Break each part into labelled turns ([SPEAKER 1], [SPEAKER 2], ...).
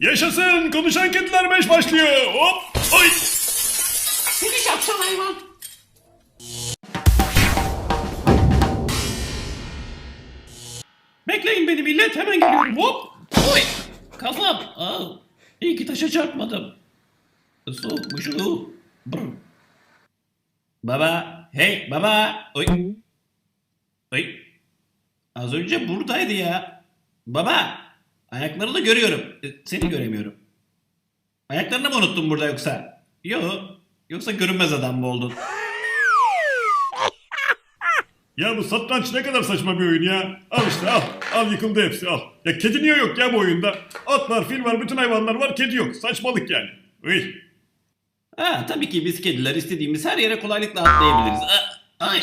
[SPEAKER 1] Yaşasın konuşan kediler 5 başlıyor. Hop oy.
[SPEAKER 2] Seni şapşal hayvan. Bekleyin beni millet hemen geliyorum hop. Oy kafam. Aa, iyi ki taşa çarpmadım. Soğukmuş o. Brr. Baba hey baba. Oy. Oy. Az önce buradaydı ya. Baba ayaklarını görüyorum. E, Seni göremiyorum. Ayaklarını mı unuttun burada yoksa? Yo. Yoksa görünmez adam mı oldun?
[SPEAKER 1] Ya bu satranç ne kadar saçma bir oyun ya. Al işte al. Al yıkıldı hepsi al. Ya kedi niye yok ya bu oyunda? At var, fil var, bütün hayvanlar var, kedi yok. Saçmalık yani. Uy.
[SPEAKER 2] Ha, tabii ki biz kediler istediğimiz her yere kolaylıkla atlayabiliriz. Aa, ay.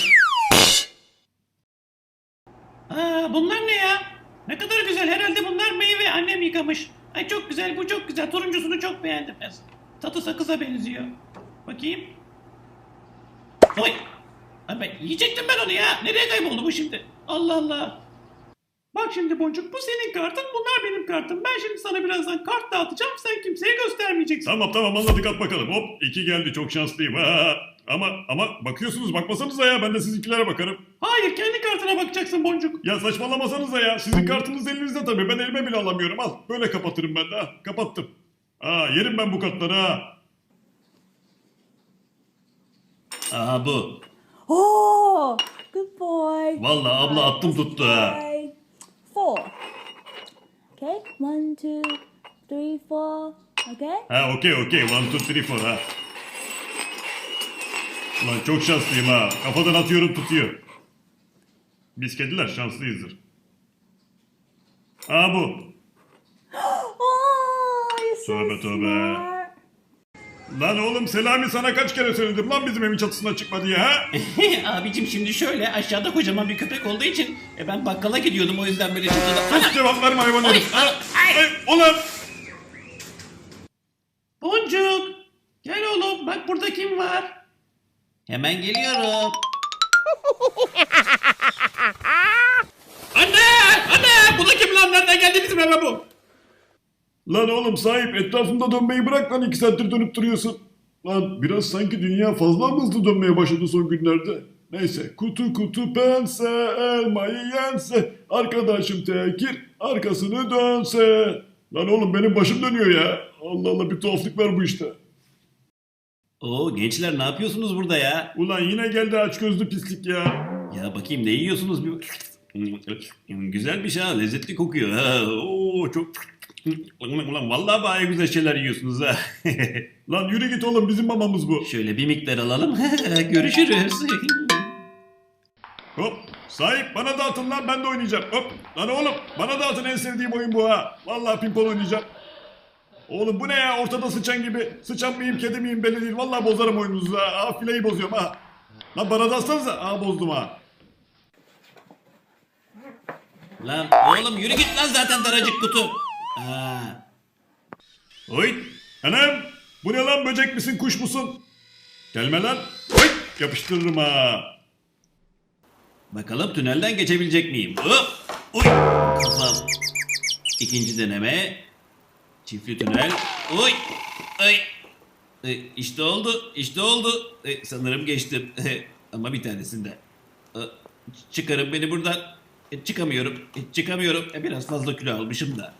[SPEAKER 2] Aa, bunlar ne ya? Ne kadar güzel. Herhalde bunlar meyve. Annem yıkamış. Ay çok güzel. Bu çok güzel. Turuncusunu çok beğendim. Tadı sakıza benziyor. Bakayım. Oy. Ay ben yiyecektim ben onu ya. Nereye kayboldu bu şimdi? Allah Allah. Bak şimdi Boncuk bu senin kartın bunlar benim kartım. Ben şimdi sana birazdan kart dağıtacağım. Sen kimseye göstermeyeceksin.
[SPEAKER 1] Tamam tamam anladık at bakalım. Hop iki geldi çok şanslıyım. Ha. Ama ama bakıyorsunuz bakmasanıza ya ben de sizinkilere bakarım.
[SPEAKER 2] Hayır kendi kartına bakacaksın Boncuk.
[SPEAKER 1] Ya saçmalamasanıza ya. Sizin kartınız elinizde tabii. Ben elime bile alamıyorum. Al böyle kapatırım ben de. Ha, kapattım. Aa yerim ben bu kartları ha.
[SPEAKER 2] Aha bu.
[SPEAKER 3] Oh, good boy.
[SPEAKER 1] Vallahi abla attım tuttu ha.
[SPEAKER 3] Five, Four. Okay, one, two, three, four. Okay.
[SPEAKER 1] Ha okey okey. One two three four ha. Ulan çok şanslıyım ha. Kafadan atıyorum tutuyor. Biz kediler şanslıyızdır. Aa bu. Tövbe, tövbe. Lan oğlum Selami sana kaç kere söyledim lan bizim evin çatısına çıkma diye ha?
[SPEAKER 2] Abicim şimdi şöyle aşağıda kocaman bir köpek olduğu için e, ben bakkala gidiyordum o yüzden böyle çıktı.
[SPEAKER 1] Sus cevap verme hayvan herif.
[SPEAKER 2] Ay,
[SPEAKER 1] Ha?
[SPEAKER 2] ay.
[SPEAKER 1] Ay, ulan.
[SPEAKER 2] Boncuk gel oğlum bak burada kim var? Hemen geliyorum. anne! Anne! Bu da kim lan? Nereden geldi bizim eve bu?
[SPEAKER 1] Lan oğlum sahip etrafında dönmeyi bırak lan iki saattir dönüp duruyorsun. Lan biraz sanki dünya fazla mı hızlı dönmeye başladı son günlerde? Neyse kutu kutu pense elmayı yense arkadaşım tekir arkasını dönse. Lan oğlum benim başım dönüyor ya. Allah Allah bir tuhaflık var bu işte.
[SPEAKER 2] Oo gençler ne yapıyorsunuz burada ya?
[SPEAKER 1] Ulan yine geldi aç gözlü pislik ya.
[SPEAKER 2] Ya bakayım ne yiyorsunuz bir... Güzel bir şey ha lezzetli kokuyor ha. Oo çok... Ulan vallahi bayağı güzel şeyler yiyorsunuz ha.
[SPEAKER 1] Lan yürü git oğlum bizim mamamız bu.
[SPEAKER 2] Şöyle bir miktar alalım. Görüşürüz.
[SPEAKER 1] Hop sahip bana dağıtın lan ben de oynayacağım. Hop lan oğlum bana dağıtın en sevdiğim oyun bu ha. Vallahi pimpon oynayacağım. Oğlum bu ne ya ortada sıçan gibi. Sıçan mıyım kedi miyim belli değil. Vallahi bozarım oyununuzu ha. Aa fileyi bozuyorum ha. Lan bana da atsanıza. Aa bozdum ha.
[SPEAKER 2] lan oğlum yürü git lan zaten daracık kutu. Aa,
[SPEAKER 1] Oy anam bu ne lan böcek misin kuş musun? Gelme lan. Oy yapıştırırım ha.
[SPEAKER 2] bakalım tünelden geçebilecek miyim? Hop! Uy! Kafam. İkinci deneme. Çiftli tünel. Uy! Ay! E, işte oldu. işte oldu. E, sanırım geçtim. Ama bir tanesinde. E, çıkarın beni buradan. E, çıkamıyorum. E, çıkamıyorum. E, biraz fazla kilo almışım da.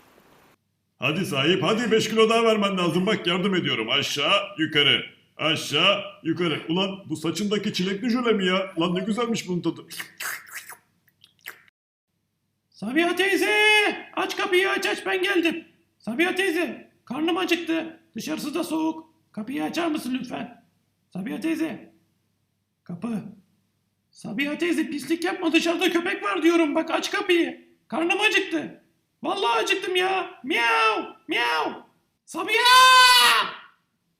[SPEAKER 1] Hadi sahip hadi 5 kilo daha vermen lazım. Bak yardım ediyorum. Aşağı yukarı. Aşağı yukarı. Ulan bu saçındaki çilekli jöle mi ya? Lan ne güzelmiş bunun tadı.
[SPEAKER 2] Sabiha teyze! Aç kapıyı aç aç ben geldim. Sabiha teyze karnım acıktı. Dışarısı da soğuk. Kapıyı açar mısın lütfen? Sabiha teyze. Kapı. Sabiha teyze pislik yapma dışarıda köpek var diyorum bak aç kapıyı. Karnım acıktı. Vallahi acıktım ya. Miau miau. Sabiha!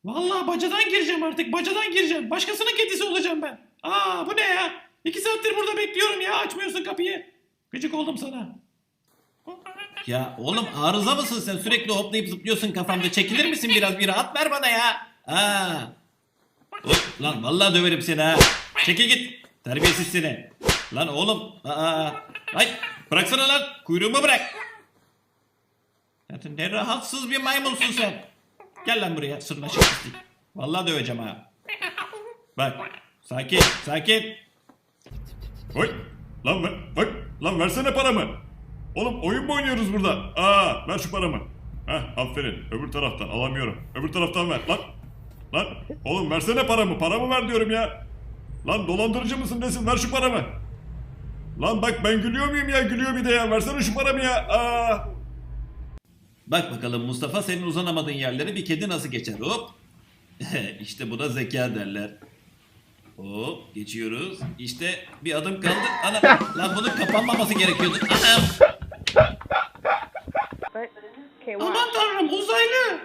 [SPEAKER 2] Vallahi bacadan gireceğim artık bacadan gireceğim. Başkasının kedisi olacağım ben. Aa bu ne ya? İki saattir burada bekliyorum ya açmıyorsun kapıyı. Gıcık oldum sana. Ya oğlum arıza mısın sen? Sürekli hoplayıp zıplıyorsun kafamda. Çekilir misin biraz? Bir rahat ver bana ya. Aa. Hop, lan vallahi döverim seni ha. Çekil git. Terbiyesiz seni. Lan oğlum. Aa. Ay bıraksana lan. Kuyruğumu bırak. Zaten ne rahatsız bir maymunsun sen. Gel lan buraya sırnaşık pislik. Vallahi döveceğim ha. Bak sakin sakin.
[SPEAKER 1] Oy. Lan ver, bak, lan versene paramı. Oğlum oyun mu oynuyoruz burada? Aa, ver şu paramı. Heh, aferin. Öbür taraftan alamıyorum. Öbür taraftan ver. Lan. Lan. Oğlum versene paramı. Paramı ver diyorum ya. Lan dolandırıcı mısın nesin? Ver şu paramı. Lan bak ben gülüyor muyum ya? Gülüyor bir de ya. Versene şu paramı ya. Aa.
[SPEAKER 2] Bak bakalım Mustafa senin uzanamadığın yerleri bir kedi nasıl geçer hop. işte buna zeka derler. Hop geçiyoruz. İşte bir adım kaldı. Ana lan bunun kapanmaması gerekiyordu. Anam. Aman tanrım uzaylı.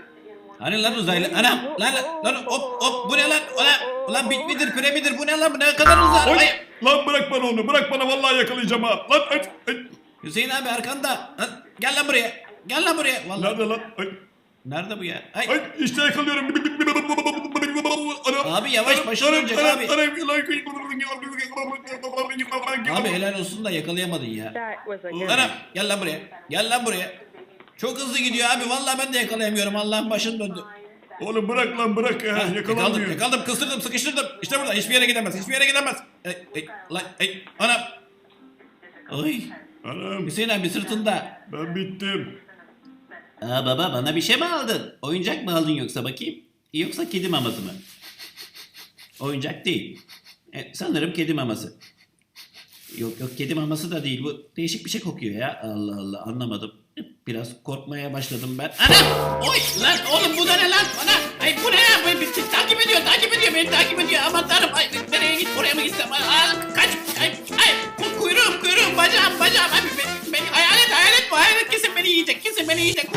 [SPEAKER 2] Hani lan uzaylı? Anam lan lan, lan hop hop bu ne lan? Ulan, ulan bit midir küre midir bu ne lan bu ne kadar uzay? Ay.
[SPEAKER 1] Lan bırak bana onu. Bırak bana vallahi yakalayacağım ha. Lan ay, ay.
[SPEAKER 2] Hüseyin abi arkanda. Lan, gel lan buraya. Gel lan buraya. Vallahi.
[SPEAKER 1] Nerede lan? Ay.
[SPEAKER 2] Nerede bu ya? Ay.
[SPEAKER 1] Ay işte yakalıyorum.
[SPEAKER 2] Abi yavaş,
[SPEAKER 1] anam,
[SPEAKER 2] dönecek abi. Abi helal olsun da yakalayamadın ya. Anam gel lan buraya. Gel lan buraya. Çok hızlı gidiyor abi. Vallahi ben de yakalayamıyorum. Allah'ın başım döndü.
[SPEAKER 1] Oğlum bırak lan bırak ya.
[SPEAKER 2] Yakaladım,
[SPEAKER 1] Yakalanmıyor.
[SPEAKER 2] yakaladım, kıstırdım, sıkıştırdım. İşte burada. Hiçbir yere gidemez. Hiçbir yere gidemez. Ey, ey, lan, ey, anam. Ay,
[SPEAKER 1] Anam
[SPEAKER 2] Hüseyin abi sırtında.
[SPEAKER 1] ben bittim.
[SPEAKER 2] Aa baba bana bir şey mi aldın? Oyuncak mı aldın yoksa bakayım? Yoksa kedi maması mı? Oyuncak değil. E, sanırım kedi maması. Yok yok kedi maması da değil bu. Değişik bir şey kokuyor ya. Allah Allah anlamadım. Biraz korkmaya başladım ben. Ana! Oy! Lan oğlum bu da ne lan? Ana! Ay bu ne ya? Bu, bir, takip ediyor, takip ediyor beni, takip ediyor. Aman tanrım, ay, nereye git, oraya mı gitsem? Aa, kaç! Ay, ay! Bu kuyruğum, kuyruğum, bacağım, bacağım. Abi, beni, beni hayalet, hayalet bu, hayalet kesin beni yiyecek, kesin beni yiyecek.